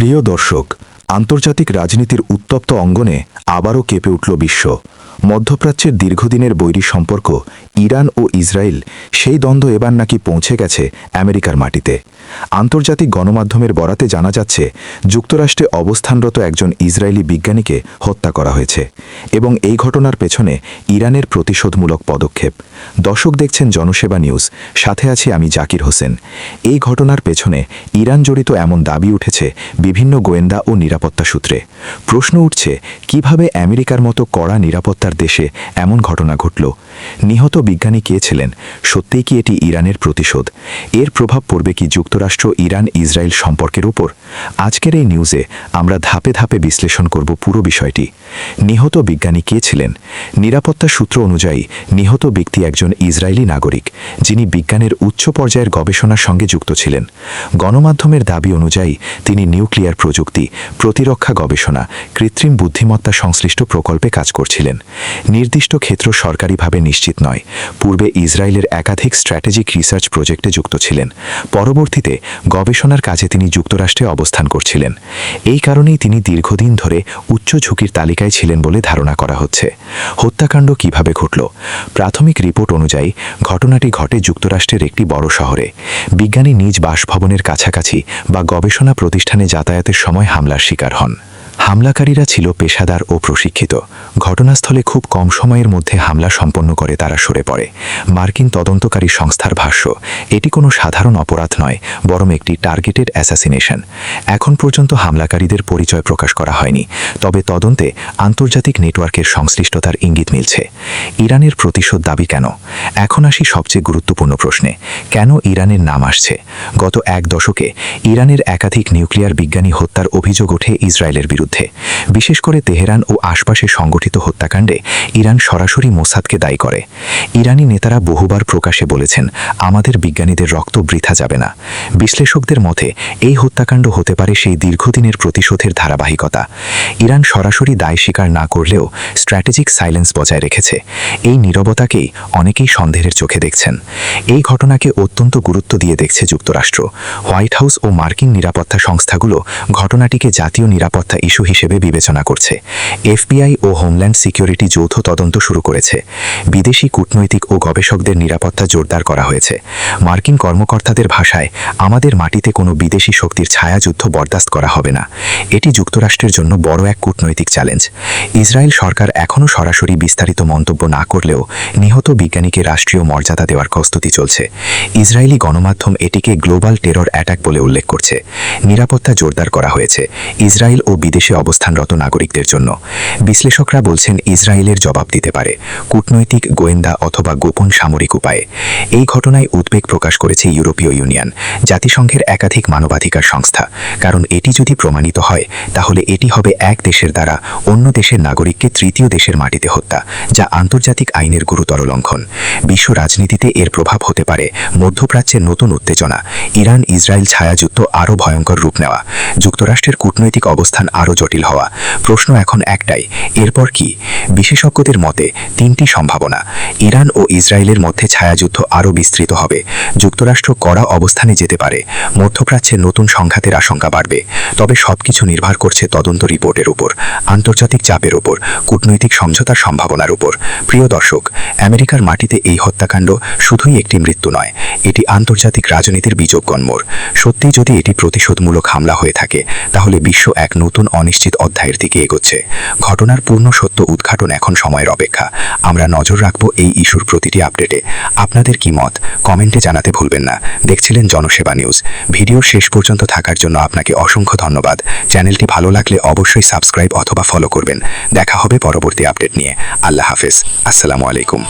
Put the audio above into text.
প্রিয় দর্শক আন্তর্জাতিক রাজনীতির উত্তপ্ত অঙ্গনে আবারও কেঁপে উঠল বিশ্ব। মধ্যপ্রাচ্যের দীর্ঘদিনের বৈরী সম্পর্ক ইরান ও ইসরায়েল সেই দ্বন্দ্ব এবার নাকি পৌঁছে গেছে আমেরিকার মাটিতে। আন্তর্জাতিক গণমাধ্যমের বরাতে জানা যাচ্ছে, যুক্তরাষ্ট্রে অবস্থানরত একজন ইসরায়েলি বিজ্ঞানীকে হত্যা করা হয়েছে এবং এই ঘটনার পেছনে ইরানের প্রতিশোধমূলক পদক্ষেপ। দর্শক দেখছেন জনসেবা নিউজ। সাথে আছি আমি জাকির হোসেন। এই ঘটনার পেছনে ইরান জড়িত এমন দাবি উঠেছে বিভিন্ন গোয়েন্দা ও নিরাপত্তা সূত্রে। প্রশ্ন উঠছে, কীভাবে আমেরিকার মতো কড়া নিরাপত্তার দেশে এমন ঘটনা ঘটল নিহত বিজ্ঞানী কে ছিলেন? সত্যিই কি এটি ইরানের প্রতিশোধ? এর প্রভাব পড়বে কি যুক্তরাষ্ট্র, ইরান, ইসরায়েল সম্পর্কের উপর? আজকের এই নিউজে আমরা ধাপে ধাপে বিশ্লেষণ করব পুরো বিষয়টি। নিহত বিজ্ঞানী কে ছিলেন? নিরাপত্তা সূত্র অনুযায়ী নিহত ব্যক্তি একজন ইসরায়েলি নাগরিক, যিনি বিজ্ঞানের উচ্চ পর্যায়ের গবেষণার সঙ্গে যুক্ত ছিলেন। গণমাধ্যমের দাবি অনুযায়ী তিনি নিউক্লিয়ার প্রযুক্তি, প্রতিরক্ষা গবেষণা, কৃত্রিম বুদ্ধিমত্তা সংশ্লিষ্ট প্রকল্পে কাজ করছিলেন। নির্দিষ্ট ক্ষেত্র সরকারিভাবে নিশ্চিত নয়। পূর্বে ইসরায়েলের একাধিক স্ট্র্যাটেজিক রিসার্চ প্রজেক্টে যুক্ত ছিলেন। পরবর্তীতে গবেষণার কাজে তিনি যুক্তরাষ্ট্রে অবস্থান করছিলেন। এই কারণেই তিনি দীর্ঘদিন ধরে উচ্চ ঝুঁকির তালিকায় ছিলেন বলে ধারণা করা হচ্ছে। হত্যাকাণ্ড কীভাবে ঘটল? প্রাথমিক রিপোর্ট অনুযায়ী, ঘটনাটি ঘটে যুক্তরাষ্ট্রের একটি বড় শহরে। বিজ্ঞানী নিজ বাসভবনের কাছাকাছি বা গবেষণা প্রতিষ্ঠানে যাতায়াতের সময় হামলার শিকার হন। হামলাকারীরা ছিল পেশাদার ও প্রশিক্ষিত। ঘটনাস্থলে খুব কম সময়ের মধ্যে হামলা সম্পন্ন করে তারা সরে পড়ে। মার্কিন তদন্তকারী সংস্থার ভাষ্য, এটি কোনো সাধারণ অপরাধ নয়, বরং একটি টার্গেটেড অ্যাসাসিনেশন। এখন পর্যন্ত হামলাকারীদের পরিচয় প্রকাশ করা হয়নি, তবে তদন্তে আন্তর্জাতিক নেটওয়ার্কের সংশ্লিষ্টতার ইঙ্গিত মিলছে। ইরানের প্রতিশোধ দাবি কেন? এখন আসি সবচেয়ে গুরুত্বপূর্ণ প্রশ্নে, কেন ইরানের নাম আসছে? গত এক দশকে ইরানের একাধিক নিউক্লিয়ার বিজ্ঞানী হত্যার অভিযোগ ওঠে ইসরায়েলের বিরুদ্ধে। বিশেষ করে তেহরান ও আশপাশে সংগঠিত হত্যাকাণ্ডে ইরান সরাসরি মোসাদকে দায়ী করে। ইরানি নেতারা বহুবার প্রকাশে বলেছেন, আমাদের বিজ্ঞানীদের রক্ত বৃথা যাবে না। বিশ্লেষকদের মতে, এই হত্যাকাণ্ড হতে পারে সেই দীর্ঘদিনের প্রতিশোধের ধারাবাহিকতা। ইরান সরাসরি দায় স্বীকার না করলেও স্ট্র্যাটেজিক সাইলেন্স বজায় রেখেছে। এই নীরবতাকেই অনেকেই সন্দেহের চোখে দেখছেন। এই ঘটনাকে অত্যন্ত গুরুত্ব দিয়ে দেখছে যুক্তরাষ্ট্র। হোয়াইট হাউস ও মার্কিন নিরাপত্তা সংস্থাগুলো ঘটনাটিকে জাতীয় নিরাপত্তা ইস্যু হিসেবে বিবেচনা করছে। এফবিআই ও হোমল্যান্ড সিকিউরিটি যৌথ তদন্ত শুরু করেছে। বিদেশি কূটনৈতিক ও গবেষকদের নিরাপত্তা জোরদার করা হয়েছে। মার্কিন কর্মকর্তাদের ভাষায়, আমাদের মাটিতে কোনো বিদেশি শক্তির ছায়াযুদ্ধ বরদাস্ত করা হবে না। এটি যুক্তরাষ্ট্রের জন্য বড় এক কূটনৈতিক চ্যালেঞ্জ। ইসরায়েল সরকার এখনও সরাসরি বিস্তারিত মন্তব্য না করলেও নিহত বিজ্ঞানীকে রাষ্ট্রীয় মর্যাদা দেওয়ার প্রস্তুতি চলছে। ইসরায়েলি গণমাধ্যম এটিকে গ্লোবাল টেরর অ্যাটাক বলে উল্লেখ করছে। নিরাপত্তা জোরদার করা হয়েছে। ইসরায়েল ও বিদেশে অবস্থানরত নাগরিকদের জন্য। বিশ্লেষকরা বলছেন ইসরায়েলের জবাব দিতে পারে কূটনৈতিক, গোয়েন্দা অথবা গোপন সামরিক উপায়ে। এই ঘটনায় উদ্বেগ প্রকাশ করেছে ইউরোপীয় ইউনিয়ন, জাতিসংঘের একাধিক মানবাধিকার সংস্থা। কারণ এটি যদি প্রমাণিত হয়, তাহলে এটি হবে এক দেশের দ্বারা অন্য দেশের নাগরিককে তৃতীয় দেশের মাটিতে হত্যা, যা আন্তর্জাতিক আইনের গুরুতর লঙ্ঘন। বিশ্ব রাজনীতিতে এর প্রভাব হতে পারে মধ্যপ্রাচ্যের নতুন উত্তেজনা ইরান ইসরায়েল ছায়াযুদ্ধ আরও ভয়ঙ্কর রূপ নেওয়া। যুক্তরাষ্ট্রের কূটনৈতিক অবস্থান আরও জটিল হওয়া। প্রশ্ন এখন একটাই, এরপর কি? বিশেষজ্ঞদের মতে, তিনটি সম্ভাবনা। ইরান ও ইসরায়েলের মধ্যে ছায়াযুদ্ধ আরও বিস্তৃত হবে। যুক্তরাষ্ট্র কড়া অবস্থানে যেতে পারে। মধ্যপ্রাচ্যের নতুন সংঘাতের আশঙ্কা বাড়বে। তবে সবকিছু নির্ভর করছে তদন্ত রিপোর্টের উপর, আন্তর্জাতিক চাপের উপর, কূটনৈতিক সমঝোতার সম্ভাবনার উপর। প্রিয় দর্শক, আমেরিকার মাটিতে এই হত্যাকাণ্ড শুধুই একটি মৃত্যু নয়, এটি আন্তর্জাতিক রাজনীতির বিযোগ মোড়। সত্যি যদি এটি প্রতিশোধমূলক হামলা হয়ে থাকে, তাহলে বিশ্ব এক নতুন অনিশ্চিত অধ্যায়ের দিকে এগোচ্ছে। ঘটনার পূর্ণ সত্য উদ্ঘাটন এখন সময়ের অপেক্ষা। আমরা নজর রাখব এই ইস্যুর প্রতিটি আপডেটে। আপনাদের কি মত? কমেন্টে জানাতে ভুলবেন না। দেখছিলেন জনসেবা নিউজ। ভিডিও শেষ পর্যন্ত থাকার জন্য আপনাকে অসংখ্য ধন্যবাদ। চ্যানেলটি ভালো লাগলে অবশ্যই সাবস্ক্রাইব অথবা ফলো করবেন। দেখা হবে পরবর্তী আপডেট নিয়ে। আল্লাহ হাফেজ। আসসালামু আলাইকুম।